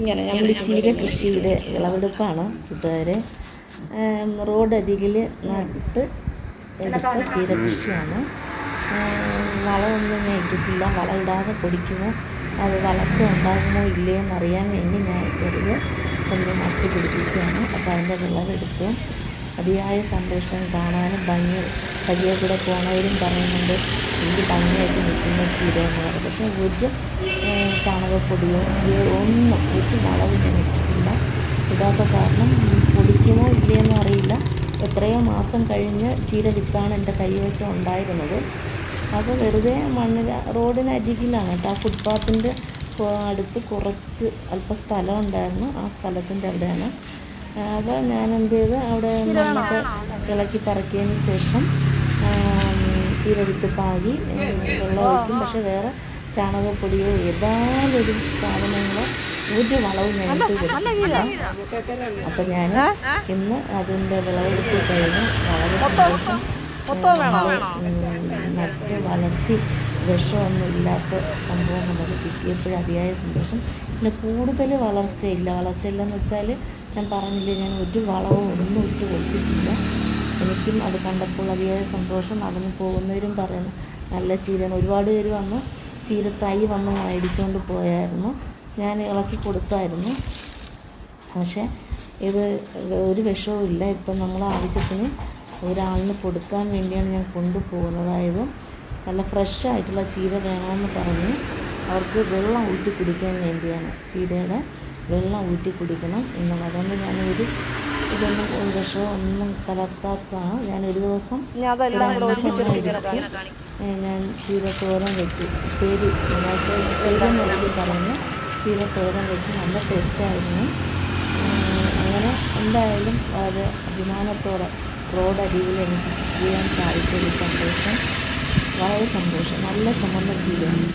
ഇങ്ങനെ നമ്മൾ ചീര കൃഷിയുടെ വിളവെടുപ്പാണ് കൂട്ടുകാരെ. റോഡരികിൽ നട്ട് എടുത്ത ചീര കൃഷിയാണ്. വളമൊന്നും ഞാൻ ഇട്ടിട്ടില്ല. വളം ഇടാതെ പൊടിക്കുമോ അത് വളർച്ച ഉണ്ടാകുമോ ഇല്ലേ എന്നറിയാൻ വേണ്ടി ഞാൻ വെറുതെ കൊണ്ട് നട്ട് പിടിപ്പിച്ചതാണ്. അപ്പോൾ അതിന്റെ വിളവെടുത്തു. അതിയായ സന്തോഷം കാണാനും ഭംഗി വഴിയെ കൂടെ പോണവരും പറയുന്നുണ്ട് എനിക്ക് ഭംഗിയായിട്ട് നിൽക്കുന്ന ചീര എന്ന് പറയും പക്ഷേ ഒരു ചാണകപ്പൊടിയോ ഇത് ഒന്നും ഒരു വളവും ഞാൻ ഇട്ടിട്ടില്ല. ഇടാത്ത കാരണം പൊടിക്കുമോ ഇല്ലയെന്നും അറിയില്ല. എത്രയോ മാസം കഴിഞ്ഞ് ചീര വിത്താണ് എന്റെ കൈവശം ഉണ്ടായിരുന്നത്. അപ്പോൾ വെറുതെ മണ്ണിൽ റോഡിനരികിലാണ് കേട്ടോ. ആ ഫുട്പാത്തിന്റെ അടുത്ത് കുറച്ച് അല്പ സ്ഥലം ഉണ്ടായിരുന്നു. ആ സ്ഥലത്തിന്റെ അവിടെയാണ്. അപ്പോൾ ഞാൻ എന്ത് ചെയ്ത് അവിടെ മണ്ണൊക്കെ ഇളക്കി പറക്കിയതിന് ശേഷം ചീരെടുത്ത് പാകി വെള്ളം ഒഴിക്കും. പക്ഷെ വേറെ ചാണകപ്പൊടിയോ ഏതാണ്ടൊരു സാധനങ്ങളോ ഒരു വളവും ഞങ്ങൾക്ക് കൊടുത്തിട്ടില്ല. അപ്പം ഞാൻ ഇന്ന് അതിന്റെ വിളവെടുപ്പ് കഴിഞ്ഞ് വളരെ സന്തോഷം. നട്ട് വളർത്തി വിഷമൊന്നും ഇല്ലാത്ത സംഭവം നമുക്ക് കിട്ടിയപ്പോഴും അതിയായ സന്തോഷം. പിന്നെ കൂടുതൽ വളർച്ചയില്ല. വളർച്ചയില്ലെന്ന് വെച്ചാൽ ഞാൻ പറഞ്ഞില്ലേ ഞാൻ ഒരു വളവും ഒന്നും ഇട്ട് കൊടുത്തിട്ടില്ല. എനിക്കും അത് കണ്ടപ്പോൾ അതിയായ സന്തോഷം നടന്നു പോകുന്നവരും പറയുന്നു നല്ല ചീരയാണ് ഒരുപാട് പേര് വന്ന് ചീര തൈ വന്ന് മേടിച്ചുകൊണ്ട് പോയായിരുന്നു. ഞാൻ ഇളക്കി കൊടുത്തായിരുന്നു. പക്ഷേ ഇത് ഒരു വിഷവും ഇല്ല. ഇപ്പം നമ്മൾ ആവശ്യത്തിന് ഒരാളിന് കൊടുക്കാൻ വേണ്ടിയാണ് ഞാൻ കൊണ്ടുപോകുന്നത്. അതായത് നല്ല ഫ്രഷ് ആയിട്ടുള്ള ചീര വേണമെന്ന് പറഞ്ഞ് അവർക്ക് വെള്ളം ഊറ്റി കുടിക്കാൻ വേണ്ടിയാണ് ചീരയുടെ വെള്ളം ഊറ്റി കുടിക്കണം. എന്നുള്ളത് അതുകൊണ്ട് ഞാനൊരു ഇതൊന്നും ഒരു വിഷമോ ഒന്നും കലർത്താത്തതാണ്. ഞാൻ ഒരു ദിവസം ഞാൻ ചീരത്തോരം വെച്ച് പേര് പേര് നോക്കി പറഞ്ഞ് ചീരത്തോരം വെച്ച് നല്ല ടേസ്റ്റായിരുന്നു അങ്ങനെ എന്തായാലും വളരെ അഭിമാനത്തോടെ റോഡ് അരികിൽ എനിക്ക് ചെയ്യാൻ സാധിച്ചൊരു സന്തോഷം. വളരെ സന്തോഷം. നല്ല ചുമന്ന ചീരയാണ്.